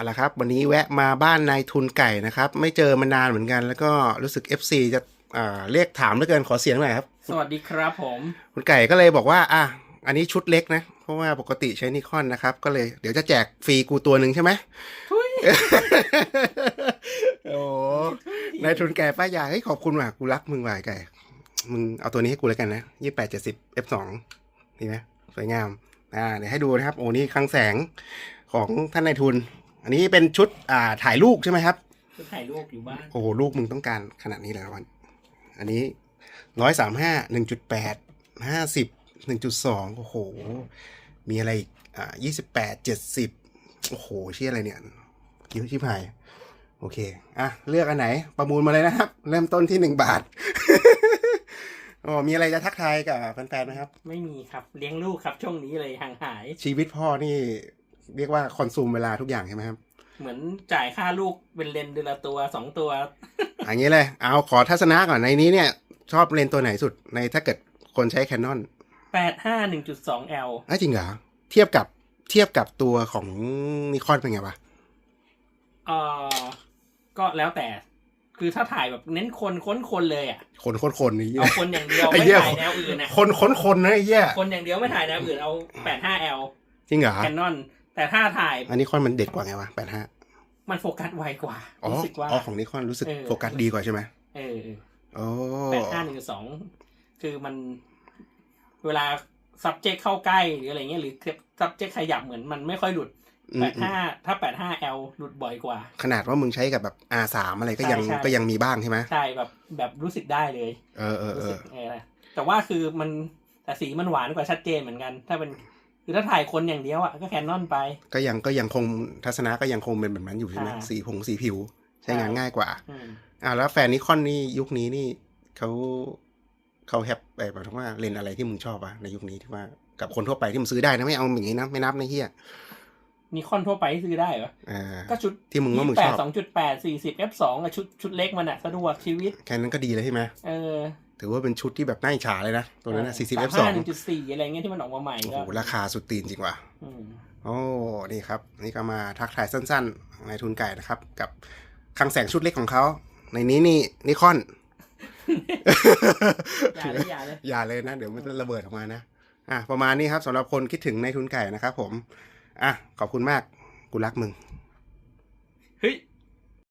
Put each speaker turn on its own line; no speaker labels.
เอาละครับวันนี้แวะมาบ้านนายทุนไก่นะครับ ไม่เจอมานานเหมือนกัน แล้วก็รู้สึก FC จะอ่าเรียกถามเหลือเกินขอเสียงหน่อยครับ
สวัสดีครับผม
คุณไก่ก็เลยบอกว่าอะอันนี้ชุดเล็กนะ เพราะว่าปกติใช้นิคอนนะครับ ก็เลยเดี๋ยวจะแจกฟรีกูตัวหนึ่งใช่ไหม
ทุย
โอ้นายทุนไก่ป้ายาเฮ้ยขอบคุณว่ะกูรักมึงว่ะไก่ มึงเอาตัวนี้ให้กูแล้วกันนะยี่แปดเจ็ดสิบ F สองดีไหมสวยงาม อ่าเดี๋ยวให้ดูนะครับ โอ้นี่คลังแสงของท่านนายทุน อันนี้เป็นชุดอ่าถ่ายลูกใช่ไหมครับ
จะถ่ายรูปอยู่บ้าน
โอ้โหลูกมึงต้องการขนาดนี้เลยนะวัน อันนี้ร้อยสามห้าหนึ่งจุดแปดห้าสิบหนึ่งจุดสองโอ้โห มีอะไรอีกอ่ายี่สิบแปดเจ็ดสิบโอ้โหเชี่ยอะไรเนี่ยยิ้วชิบหาย โอเค อะ เลือกอันไหน ประมูลมาเลยนะครับ เริ่มต้นที่หนึ่งบาท โอ้มีอะไรจะทักทายกับแฟนๆไหมครับ
ไม่มีครับเลี้ยงลูกครับช่วงนี้เลยห่างหาย
ชีวิตพ่อนี่ เรียกว่าคอนซูมเวลาทุกอย่างใช่ไหมครับ
เหมือนจ่ายค่าลูกเป็นเลนเดือนละตัวสองตัว
อย่างนี้เลย เอาขอทัศนะก่อนในนี้เนี่ย ชอบเลนส์ตัวไหนสุดในถ้าเกิดคนใช้ Canon
แปดห้าหนึ่งจุดสองแอล
อ้าวจริงเหรอ เทียบกับเทียบกับตัวของนิคอนเป็นไงวะ
เอ่อก็แล้วแต่คือถ้าถ่ายแบบเน้นคนค้นคนเลยอะ
คนคนคนนี่
เอาคนอย่างเดียว
ไอ้
ไม่
เหี้ย
ถ่ายแนวอื่นนะ
คนคนคนนะไอ้เหี้ย
คนอย่างเดียวไม่ถ่ายแนวอื่นเอาแปดห้าแอล
จริงเหรอ
แคนนอน แต่ถ้าถ่าย
อันนี้คอนมันเด็ดกว่าไงวะแปดห้า
มันโฟกัสไวกว่า
อ๋อ
รู้สึกว่า
อ๋อของนิคอนรู้สึก
เออ
โฟกัสดีกว่าใช่ไหม
เออ
โอ้
แปดห้าหนึ่งสองคือมันเวลา subject เข้าใกล้หรืออะไรเงี้ยหรือ subject ขยับเหมือนมันไม่ค่อยหลุด
อืม
แปดห้าถ้าแปดห้า L หลุดบ่อยกว่า
ขนาดว่ามึงใช้กับแบบ R สามอะไรก็ยัง
ใช่ใช่
ก็ยังมีบ้างใช่ไหม
ใช่แบบแบบรู้สึกได้เลย
เออเออเอ
รู้สึ
อก
เออนะแต่ว่าคือมันแต่สีมันหวานกว่าชัดเจนเหมือนกัน ถ้าเป็น คือถ้าถ่ายคนอย่างเดียวอะก็แคนนอนไป
ก็ยังก็ยังคงทัศนะก็ยังคงเป็นแบบนั้นอยู่ใช่ไหม
ใช่
สีผงสีผิว ใช้งาน
ใช่
ง่ายกว่า
อืม
อ่าแล้วแฟนนิคอนนี่ยุคนี้นี่เขาเขาแฮปเอ่อหมายถึงว่าเลนส์อะไรที่มึงชอบอะในยุคนี้ที่ว่ากับคนทั่วไปที่มึงซื้อได้นะไม่เอาอย่างนี้นะไม่นับในะเฮีย
นิคอนทั่วไปที่ซื้อได้เหรอ
อ่า
ก็ชุด
ที่มึงว่ามึง
แป
ช
ด
อบ
สองจุดแปดสี่สิบ F สองอะชุดชุดเล็กมันอะสะดวกชีวิต
แค่นั้นก็ดีเลยใช่ไหม
เออ
ถือว่าเป็นชุดที่แบบน่าอิจฉาเลยนะ ตัวนั้นนะสี่สิบ F ส
สา
อ
ม
ง
หนึ่งจุดสี่อะไรเงี้ยที่มันออกมาใหม่
โอ้
ก็
โหราคาสุดตีนจริงว่ะ
อืม
โอ้นี่ครับ นี่ก็มาทักทายสั้นๆ ในทุนไก่นะครับ กับคลังแสงชุดเล็กของเขา ในนี้นี่นิคอน
อย่าเลยอย่าเลย
อย่าเลยนะ เดี๋ยวมันจะระเบิดออกมานะ อะ ประมาณนี้ครับสำหรับคนคิดถึงในทุนไก่นะครับผม อะ ขอบคุณมาก กูรักมึง